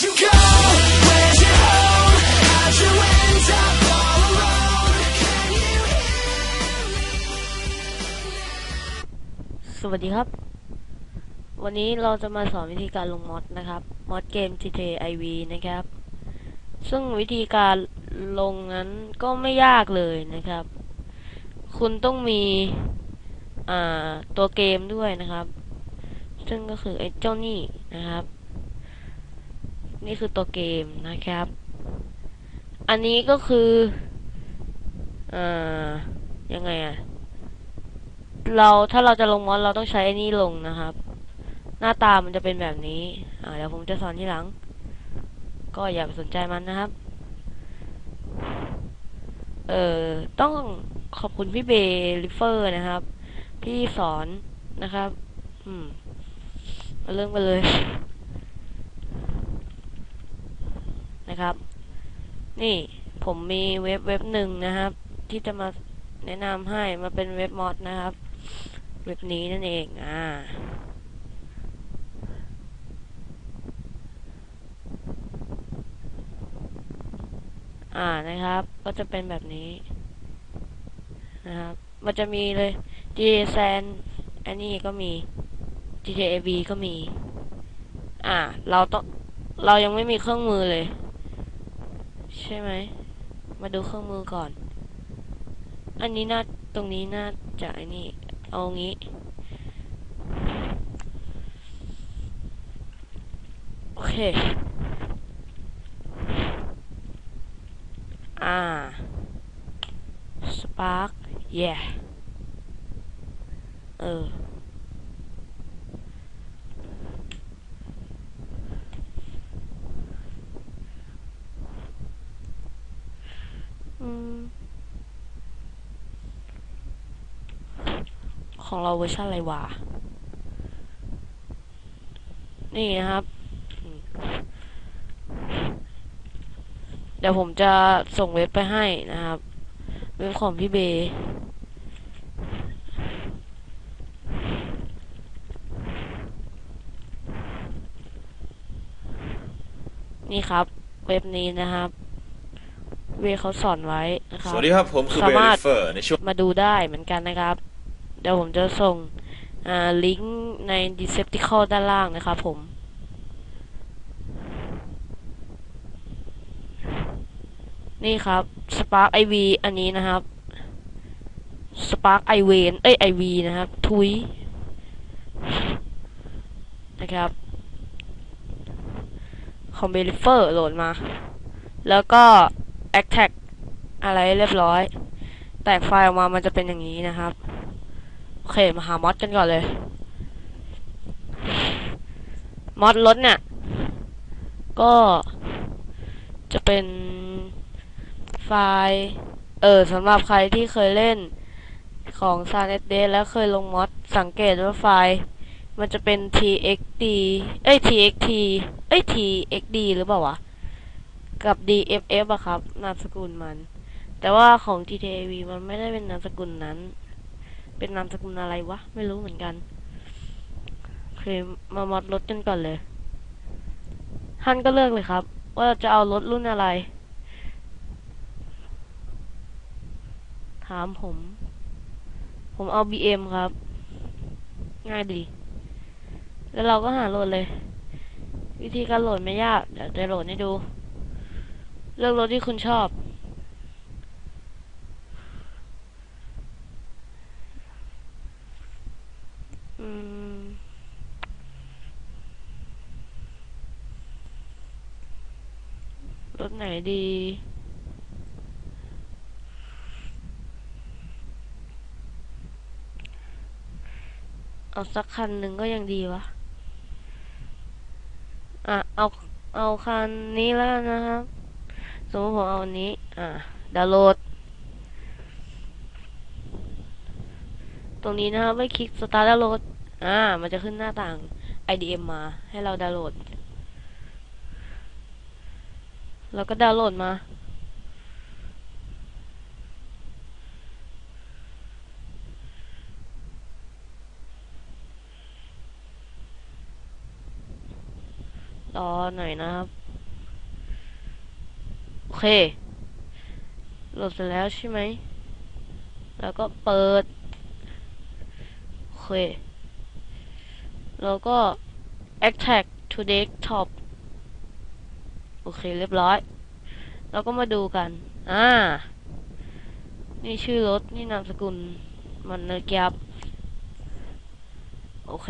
สวัสดีครับ วันนี้เราจะมาสอนวิธีการลงมอดนะครับ มอดเกม GTA IV นะครับ ซึ่งวิธีการลงนั้นก็ไม่ยากเลยนะครับ คุณต้องมีตัวเกมด้วยนะครับ ซึ่งก็คือไอ้เจ้านี่นะครับ นี่คือตัวเกมนะครับ อันนี้ก็คืออ่ายังไงอะเราถ้าเราจะลงมอสเราต้องใช้ไอ้นี่ลงนะครับ หน้าตามันจะเป็นแบบนี้ อ่าเดี๋ยวผมจะสอนที่หลัง ก็อย่าไปสนใจมันนะครับ เอ่อต้องขอบคุณพี่เบลิเฟอร์นะครับพี่สอนนะครับ อืมมาเริ่มกันเลย นะครับ นี่ผมมีเว็บเว็บหนึ่งนะครับ ที่จะมาแนะนำให้มาเป็นเว็บมอดนะครับ เว็บนี้นั่นเองอ่าอ่านะครับ ก็จะเป็นแบบนี้ นะครับ มันจะมีเลย GTA San อันนี้ก็มี GTA V ก็มี อ่า เราต้อง เรายังไม่มีเครื่องมือเลย ช่ไหม มาดูเครื่องมือก่อน อันนี้น่าตรงนี้น่าจะไอ้นี่ เอางี้ โอเค อ่า Spark yeah เออ ของเราเวอร์ชันอะไรวะ นี่นะครับ เดี๋ยวผมจะส่งเว็บไปให้นะครับ เว็บของพี่เบนี่ครับ เว็บนี้นะครับ เว็บเขาสอนไว้นะครับสวัสดีครับผมคือเบสามารถลิเฟอร์ในช่วงมาดูได้เหมือนกันนะครับ เดี๋ยวผมจะส่งอ่าลิงก์ใน Deceptical ด้านล่างนะครับผมนี่ครับ Spark IV อันนี้นะครับ Spark i v เอ้ย IV นะครับ ทุยนะครับคอมเบลิเฟอร์โหลดมา แล้วก็ a t t a c อะไรเรียบร้อย แตกไฟล์ออกมามันจะเป็นอย่างนี้นะครับ โอเค มาหามอดกันก่อนเลย มอดรถเนี่ย ก็จะเป็นไฟล์ เออสำหรับใครที่เคยเล่นของ s a n s d แล้วเคยลงมอดสังเกตว่าไฟล์ มันจะเป็น txd เอ้ย txt เอ้ย txd หรือเปล่าวะ กับ dff อะครับ นามสกุลมัน แต่ว่าของ GTAV มันไม่ได้เป็นนามสกุลนั้น เป็นนามสกุลอะไรวะ ไม่รู้เหมือนกันโอเคมามอดรถกันก่อนเลยท่านก็เลือกเลยครับ ว่าจะเอารถรุ่นอะไร ถามผม ผมเอา BM ครับ ง่ายดี แล้วเราก็หาโหลดเลย วิธีการโหลดไม่ยาก เดี๋ยวจะโหลดให้ดู เลือกรถที่คุณชอบ อืม รถไหนดีเอาสักคันหนึ่งก็ยังดีวะ อะ เอา เอาคันนี้แล้วนะครับ สมมติผมเอาอันนี้ อ่าดาวน์โหลด ตรงนี้นะครับไม่คลิกสตาร์ทดาวน์โหลด อ่า มันจะขึ้นหน้าต่าง IDM มา ให้เราดาวน์โหลดแล้วก็ดาวน์โหลดมารอหน่อยนะครับ เค โหลดเสร็จแล้วใช่ไหม แล้วก็เปิด โอเค แล้วก็ extract to desktop โอเคเรียบร้อย แล้วก็มาดูกัน อ่า นี่ชื่อรถ นี่นามสกุล มันนะครับโอเค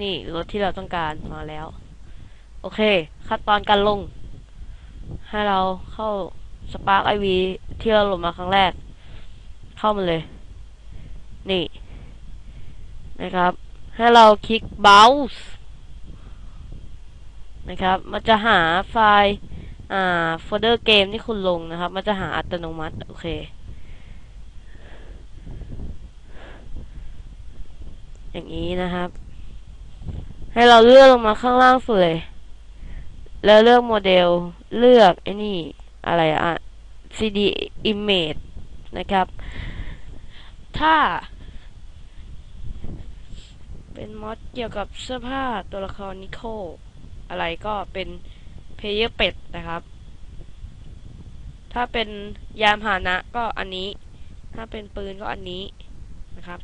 นี่รถที่เราต้องการมาแล้ว โอเค ขั้นตอนการลง ให้เราเข้า Spark IV ที่เราโหลดมาครั้งแรก เข้ามาเลย นี่ นะครับ ให้เราคลิก Browse นะครับ มันจะหาไฟล์อ่าโฟลเดอร์เกมที่คุณลงนะครับ มันจะหาอัตโนมัติ โอเคอย่างนี้นะครับ ให้เราเลื่อนลงมาข้างล่างสุดเลย แล้วเลือกโมเดล เลือกไอ้นี่ อะไรอะ CD image นะครับ ถ้า เป็นมอดเกี่ยวกับเสื้อผ้าตัวละครนิโคลอะไรก็เป็นเพเยอร์เป็ดนะครับ ถ้าเป็นยานพาหนะก็อันนี้ ถ้าเป็นปืนก็อันนี้นะครับ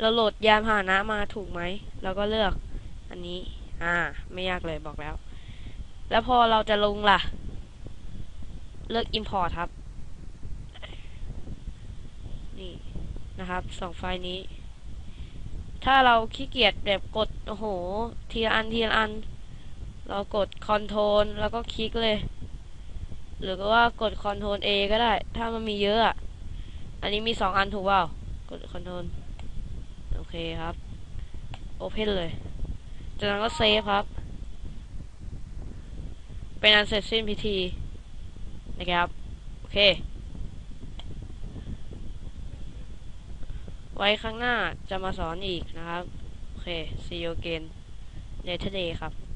เราโหลดยานพาหนะมาถูกไหม เราก็เลือกอันนี้ อ่า ไม่ยากเลยบอกแล้ว แล้วพอเราจะลงล่ะ เลือก import ครับ นี่นะครับสองไฟล์นี้ ถ้าเราขี้เกียจแบบกด โอ้โห ทีละอันทีละอัน เรากด Ctrl แล้วก็คลิกเลย หรือว่ากด Ctrl A ก็ได้ ถ้ามันมีเยอะอะอันนี้มีสองอันถูกเปล่ากด Ctrl โอเคครับ Open เลยจากนั้นก็เซฟครับ เป็นอันเสร็จสิ้นพิธีนะครับ โอเค ไว้ครั้งหน้าจะมาสอนอีกนะครับ โอเค see you again later day ครับ